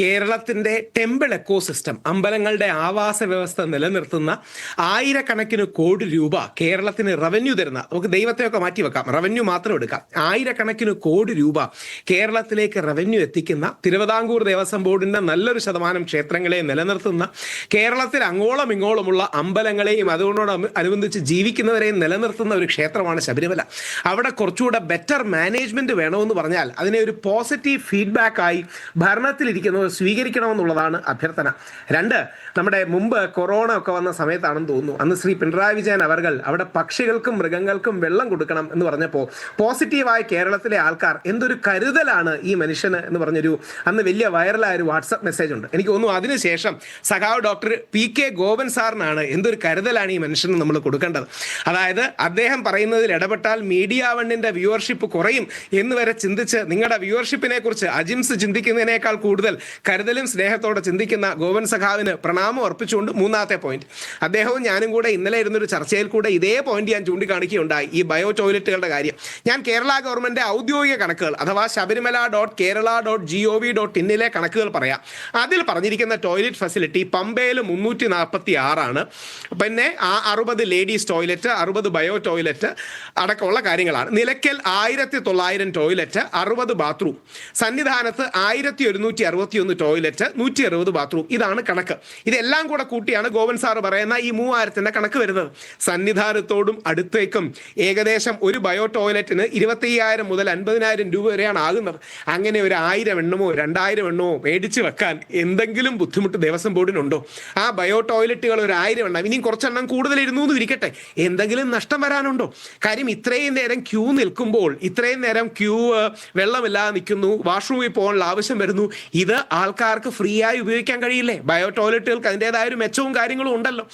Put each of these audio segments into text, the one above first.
കേരളത്തിന്റെ temple ecosystem അമ്പലങ്ങളുടെ ആവാസ വ്യവസ്ഥ നിലനിർത്തുന്ന ആയിരക്കണക്കിന് കോടി രൂപ കേരളത്തിന് റവന്യൂ തരുന്ന നമുക്ക് ദൈവത്തെയൊക്കെ മാറ്റി വെക്കാം റവന്യൂ മാത്രം എടുക്കാം. ആയിരക്കണക്കിന് കോടി രൂപ കേരളത്തിലേക്ക് റവന്യൂ എത്തിക്കുന്ന തിരുവിതാംകൂർ ദേവസ്വം ബോർഡിന്റെ നല്ലൊരു ശതമാനം ക്ഷേത്രങ്ങളെ നിലനിർത്തുന്ന കേരളത്തിൽ അങ്ങോളം ഇങ്ങോളമുള്ള അമ്പലങ്ങളെയും അതുകൊണ്ടോട് അനുബന്ധിച്ച് ജീവിക്കുന്നവരെയും നിലനിർത്തുന്ന ഒരു ക്ഷേത്രമാണ് ശബരിമല. അവിടെ കുറച്ചുകൂടെ ബെറ്റർ മാനേജ്മെന്റ് വേണമെന്ന് പറഞ്ഞാൽ അതിനെ ഒരു പോസിറ്റീവ് ഫീഡ്ബാക്ക് ആയി ഭരണത്തിലിരിക്കുന്നവർ സ്വീകരിക്കണമെന്നുള്ളതാണ് അഭ്യർത്ഥന. രണ്ട് നമ്മുടെ മുമ്പ് കൊറോണ ഒക്കെ വന്ന സമയത്താണെന്ന് തോന്നുന്നു. അന്ന് ശ്രീ പിണറായി വിജയൻ അവർകൾ അവിടെ പക്ഷികൾക്കും മൃഗങ്ങൾക്കും വെള്ളം കൊടുക്കണം എന്ന് പറഞ്ഞപ്പോൾ പോസിറ്റീവായ കേരളത്തിലെ ആൾക്കാർ എന്തൊരു കരുതലാണ് ഈ മനുഷ്യന് എന്ന് പറഞ്ഞൊരു അന്ന് വലിയ വൈറലായ ഒരു വാട്സപ്പ് മെസ്സേജ് ഉണ്ട്. എനിക്ക് തോന്നുന്നു അതിനുശേഷം സഖാവ് ഡോക്ടർ പി കെ ഗോപൻ സാറിനാണ് എന്തൊരു കരുതലാണ് ഈ മനുഷ്യന് നമ്മൾ കൊടുക്കേണ്ടത്. അതായത് അദ്ദേഹം പറയുന്നതിൽ ഇടപെട്ടാൽ മീഡിയ വണ്ണിന്റെ വ്യൂവർഷിപ്പ് കുറയും എന്ന് വരെ ചിന്തിച്ച് നിങ്ങളുടെ വ്യൂവർഷിപ്പിനെ കുറിച്ച് അജിംസ് ചിന്തിക്കുന്നതിനേക്കാൾ കൂടുതൽ കരുതലും സ്നേഹത്തോടെ ചിന്തിക്കുന്ന ഗോവൻ സഖാവിന് പ്രണാമം അർപ്പിച്ചുകൊണ്ട് മൂന്നാമത്തെ പോയിന്റ് അദ്ദേഹവും ഞാനും കൂടെ ഇന്നലെ ഇരുന്നൊരു ചർച്ചയിൽ കൂടെ ഇതേ പോയിന്റ് ഞാൻ ചൂണ്ടിക്കാണിക്കുകയുണ്ടായി ഈ ബയോ ടോയ്ലറ്റുകളുടെ കാര്യം. ഞാൻ കേരള ഗവൺമെന്റ് ഔദ്യോഗിക കണക്കുകൾ അഥവാ Sabarimala dot Kerala dot G O V dot ഇന്നിലെ കണക്കുകൾ പറയാം. അതിൽ പറഞ്ഞിരിക്കുന്ന ടോയ്ലറ്റ് ഫെസിലിറ്റി പമ്പയിൽ മുന്നൂറ്റി നാൽപ്പത്തി ആറാണ് പിന്നെ ആ അറുപത് ലേഡീസ് ടോയ്ലറ്റ് അറുപത് ബയോ ടോയ്ലറ്റ് അടക്കമുള്ള കാര്യങ്ങളാണ്. നിലയ്ക്കൽ ആയിരത്തി തൊള്ളായിരം ടോയ്ലറ്റ് അറുപത് ബാത്റൂം സന്നിധാനത്ത് ആയിരത്തി ഒരുന്നൂറ്റി അറുപത്തി ഒന്ന് ടോയ്ലറ്റ് നൂറ്റി അറുപത് ബാത്റൂം ഇതാണ് കണക്ക്. ഇതെല്ലാം കൂടെ കൂട്ടിയാണ് ഗോവൻ സാർ പറയുന്ന ഈ മൂവായിരത്തിന്റെ കണക്ക് വരുന്നത്. സന്നിധാനത്തോടും അടുത്തേക്കും ഏകദേശം ഒരു ബയോ ടോയ്ലറ്റിന് ഇരുപത്തയ്യായിരം മുതൽ അൻപതിനായിരം രൂപ വരെയാണ് ആകുന്നത്. അങ്ങനെ ഒരു ആയിരം എണ്ണമോ രണ്ടായിരം എണ്ണമോ മേടിച്ച് വെക്കാൻ എന്തെങ്കിലും ബുദ്ധിമുട്ട് ദേവസ്വം ബോർഡിനുണ്ടോ? ആ ബയോ ടോയ്ലറ്റുകൾ ഒരു ആയിരം എണ്ണം ഇനിയും കുറച്ചെണ്ണം കൂടുതൽ ഇരുന്നു എന്ന് ഇരിക്കട്ടെ. എന്തെങ്കിലും നഷ്ടം വരാനുണ്ടോ? കാര്യം ഇത്രയും നേരം ക്യൂ നിൽക്കുമ്പോൾ ഇത്രയും നേരം ക്യൂ വെള്ളമില്ലാതെ നിൽക്കുന്നു വാഷ്റൂമിൽ പോകാനുള്ള ആവശ്യം വരുന്നു. ഇത് ആൾക്കാർക്ക് ഫ്രീ ആയി ഉപയോഗിക്കാൻ കഴിയില്ലേ? ബയോ ടോയ്ലറ്റുകൾക്ക് അതിന്റെതായ ഒരു മെച്ചവും കാര്യങ്ങളും ഉണ്ടല്ലോ.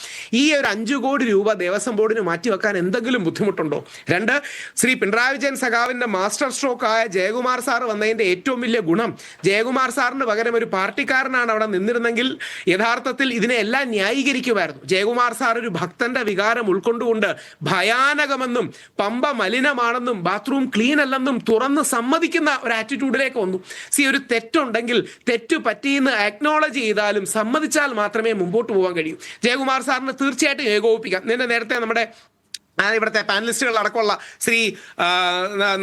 ഈ ഒരു അഞ്ചു കോടി രൂപ ദേവസ്വം ബോർഡിന് മാറ്റിവെക്കാൻ എന്തെങ്കിലും ബുദ്ധിമുട്ടുണ്ടോ? രണ്ട് ശ്രീ പിണറായി വിജയൻ സഖാവിന്റെ മാസ്റ്റർ സ്ട്രോക്ക് ആയ ജയകുമാർ സാർ വന്നതിന്റെ ഏറ്റവും വലിയ ഗുണം ജയകുമാർ സാറിന് പകരം ഒരു പാർട്ടിക്കാരനാണ് അവിടെ നിന്നിരുന്നെങ്കിൽ യഥാർത്ഥത്തിൽ ഇതിനെല്ലാം ന്യായീകരിക്കുമായിരുന്നു. ജയകുമാർ സാർ ഒരു ഭക്തന്റെ വികാരം ഉൾക്കൊണ്ടുകൊണ്ട് ഭയാനകമെന്നും പമ്പ മലിനമാണെന്നും ബാത്റൂം ക്ലീൻ അല്ലെന്നും തുറന്ന് സമ്മതിക്കുന്ന ഒരു ആറ്റിറ്റ്യൂഡിലേക്ക് വന്നു. സി ഒരു തെറ്റുണ്ടെങ്കിൽ തെറ്റ് പറ്റിയെന്ന് അക്നോളജ് ചെയ്താലും സമ്മതിച്ചാൽ മാത്രമേ മുമ്പോട്ട് പോകാൻ കഴിയൂ. ജയകുമാർ സാറിന് തീർച്ചയായിട്ടും ഏകോപിപ്പിക്കാം. നിന്നെ നേരത്തെ നമ്മുടെ ഇവിടുത്തെ പാനലിസ്റ്റുകൾ അടക്കമുള്ള ശ്രീ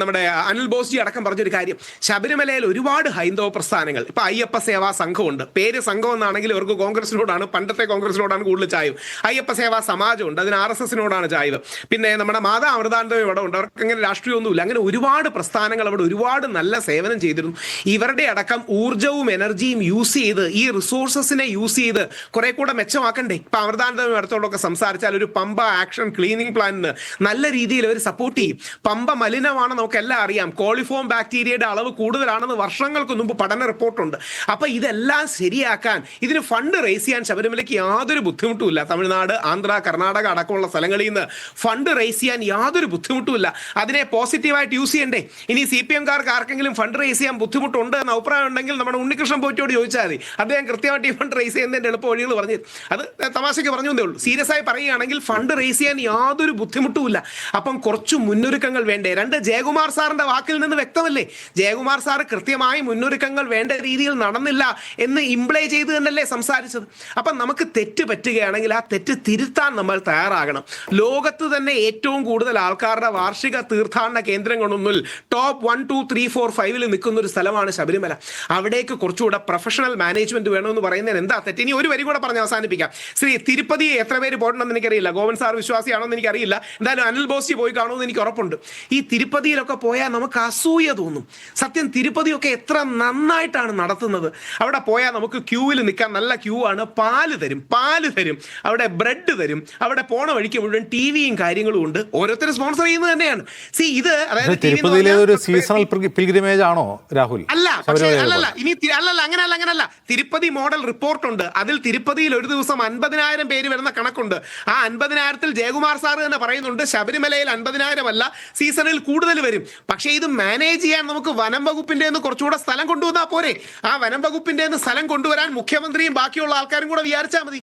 നമ്മുടെ അനിൽ ബോസ്ജി അടക്കം പറഞ്ഞൊരു കാര്യം. ശബരിമലയിൽ ഒരുപാട് ഹൈന്ദവ പ്രസ്ഥാനങ്ങൾ. ഇപ്പൊ അയ്യപ്പ സേവാ സംഘമുണ്ട്. പേര് സംഘം എന്നാണെങ്കിൽ ഇവർക്ക് കോൺഗ്രസിനോടാണ് പണ്ടത്തെ കോൺഗ്രസിനോടാണ് കൂടുതൽ ചായവ്. അയ്യപ്പ സേവാ സമാജമുണ്ട് അതിന് ആർ എസ് എസിനോടാണ് ചായവ്. പിന്നെ നമ്മുടെ മാതാ അമൃതാനന്ദം ഇവിടെ ഉണ്ട്. അവർക്ക് അങ്ങനെ രാഷ്ട്രീയമൊന്നുമില്ല. അങ്ങനെ ഒരുപാട് പ്രസ്ഥാനങ്ങൾ അവിടെ ഒരുപാട് നല്ല സേവനം ചെയ്തിരുന്നു. ഇവരുടെ അടക്കം ഊർജവും എനർജിയും യൂസ് ചെയ്ത് ഈ റിസോഴ്സസിനെ യൂസ് ചെയ്ത് കുറെ കൂടെ മെച്ചമാക്കണ്ടേ? ഇപ്പൊ അമൃതാനന്ദം അടുത്തോടൊക്കെ സംസാരിച്ചാൽ ഒരു പമ്പ ആക്ഷൻ ക്ലീനിങ് പ്ലാനിന് നല്ല രീതിയിൽ അവർ സപ്പോർട്ട് ചെയ്യും. പമ്പ മലിനമാണ് നമുക്കെല്ലാം അറിയാം. കോളിഫോം ബാക്ടീരിയയുടെ അളവ് കൂടുതലാണെന്ന് വർഷങ്ങൾക്ക് മുമ്പ് പഠന റിപ്പോർട്ടുണ്ട്. അപ്പൊ ഇതെല്ലാം ശരിയാക്കാൻ ഇതിന് ഫണ്ട് റേസ് ചെയ്യാൻ ശബരിമലയ്ക്ക് യാതൊരു ബുദ്ധിമുട്ടുമില്ല. തമിഴ്നാട് ആന്ധ്ര കർണാടക അടക്കമുള്ള സ്ഥലങ്ങളിൽ നിന്ന് ഫണ്ട് റേസ് ചെയ്യാൻ യാതൊരു ബുദ്ധിമുട്ടുമില്ല. അതിനെ പോസിറ്റീവായിട്ട് യൂസ് ചെയ്യണ്ടേ? ഇനി സി പി എംകാർക്ക് ആർക്കെങ്കിലും ഫണ്ട് റേസ് ചെയ്യാൻ ബുദ്ധിമുട്ടുണ്ട് എന്ന അഭിപ്രായം ഉണ്ടെങ്കിൽ നമ്മുടെ ഉണ്ണികൃഷ്ണൻ പോറ്റിയോട് ചോദിച്ചാൽ മതി. അദ്ദേഹം കൃത്യമായിട്ട് ഈ ഫണ്ട് റേസ് ചെയ്യുന്നതിന്റെ എളുപ്പ വഴികൾ പറഞ്ഞു. അത് തമാശയ്ക്ക് പറഞ്ഞു എന്നേ ഉള്ളൂ. സീരിയസ് ആയി പറയുകയാണെങ്കിൽ ഫണ്ട് റേസ് ചെയ്യാൻ യാതൊരു ബുദ്ധിമുട്ടുമില്ല. അപ്പം കുറച്ച് മുന്നൊരുക്കങ്ങൾ വേണ്ടേ? രണ്ട് ജയകുമാർ സാറിന്റെ വാക്കിൽ നിന്ന് വ്യക്തമല്ലേ? ജയകുമാർ സാർ കൃത്യമായി മുന്നൊരുക്കങ്ങൾ വേണ്ട രീതിയിൽ നടന്നില്ല എന്ന് ഇംപ്ലൈ ചെയ്ത് തന്നെയല്ലേ സംസാരിച്ചത്. അപ്പം നമുക്ക് തെറ്റ് പറ്റുകയാണെങ്കിൽ ആ തെറ്റ് തിരുത്താൻ നമ്മൾ തയ്യാറാകണം. ലോകത്ത് തന്നെ ഏറ്റവും കൂടുതൽ ആൾക്കാരുടെ വാർഷിക തീർത്ഥാടന കേന്ദ്രങ്ങളൊന്നിൽ top one two three four ഫൈവിൽ നിൽക്കുന്ന ഒരു സ്ഥലമാണ് ശബരിമല. അവിടേക്ക് കുറച്ചുകൂടെ പ്രൊഫഷണൽ മാനേജ്മെന്റ് വേണമെന്ന് പറയുന്നതിന് എന്താ തെറ്റ്? ഇനി ഒരു വരി കൂടെ പറഞ്ഞ് അവസാനിപ്പിക്കാം. ശ്രീ തിരുപ്പതി എത്ര പേര് പോടണമെന്ന് എനിക്കറിയില്ല. ഗോവൻ സാർ വിശ്വാസിയാണോ എന്ന് എനിക്കറിയില്ല. എന്തായാലും അനിൽ ബോസി പോയി കാണുമെന്ന് എനിക്ക് ഉറപ്പുണ്ട്. ഈ തിരുപ്പതിയിലൊക്കെ പോയാൽ നമുക്ക് അസൂയ തോന്നും. സത്യം തിരുപ്പതിയൊക്കെ എത്ര നന്നായിട്ടാണ് നടത്തുന്നത്. അവിടെ പോയാൽ നമുക്ക് ക്യൂവിൽ നിൽക്കാൻ നല്ല ക്യൂ ആണ് പാൽ തരും പാൽ തരും. അവിടെ ബ്രെഡ് തരും. അവിടെ പോണ വഴിക്ക് മുഴുവൻ ടി വിയും കാര്യങ്ങളും ഉണ്ട്. ഓരോരുത്തരും സ്പോൺസർ ചെയ്യുന്നത് തന്നെയാണ്. സി ഇത് അതായത് TV തിരുപ്പതിയിലെ ഒരു സീസണൽ പിൽഗ്രിമേജ് ആണോ രാഹുൽ? അല്ല പക്ഷേ അല്ലല്ല? ഇനി അല്ലല്ല അങ്ങനല്ല അങ്ങനല്ല. തിരുപ്പതി മോഡൽ റിപ്പോർട്ട് ഉണ്ട്. അതിൽ തിരുപ്പതിയിൽ ഒരു ദിവസം അൻപതിനായിരം പേര് വരുന്ന കണക്കുണ്ട്. ആ അൻപതിനായിരത്തിൽ ജയകുമാർ സാർ തന്നെ പറയുന്നുണ്ട് ശബരിമലയിൽ അൻപതിനായിരം അല്ല സീസണിൽ കൂടുതൽ വരും. പക്ഷേ ഇത് മാനേജ് ചെയ്യാൻ നമുക്ക് വനം വകുപ്പിന്റെ കുറച്ചുകൂടെ സ്ഥലം കൊണ്ടുവന്നാൽ പോരെ. ആ വനം വകുപ്പിന്റെ സ്ഥലം കൊണ്ടുവരാൻ മുഖ്യമന്ത്രിയും ബാക്കിയുള്ള ആൾക്കാരും കൂടെ വിചാരിച്ചാൽ മതി.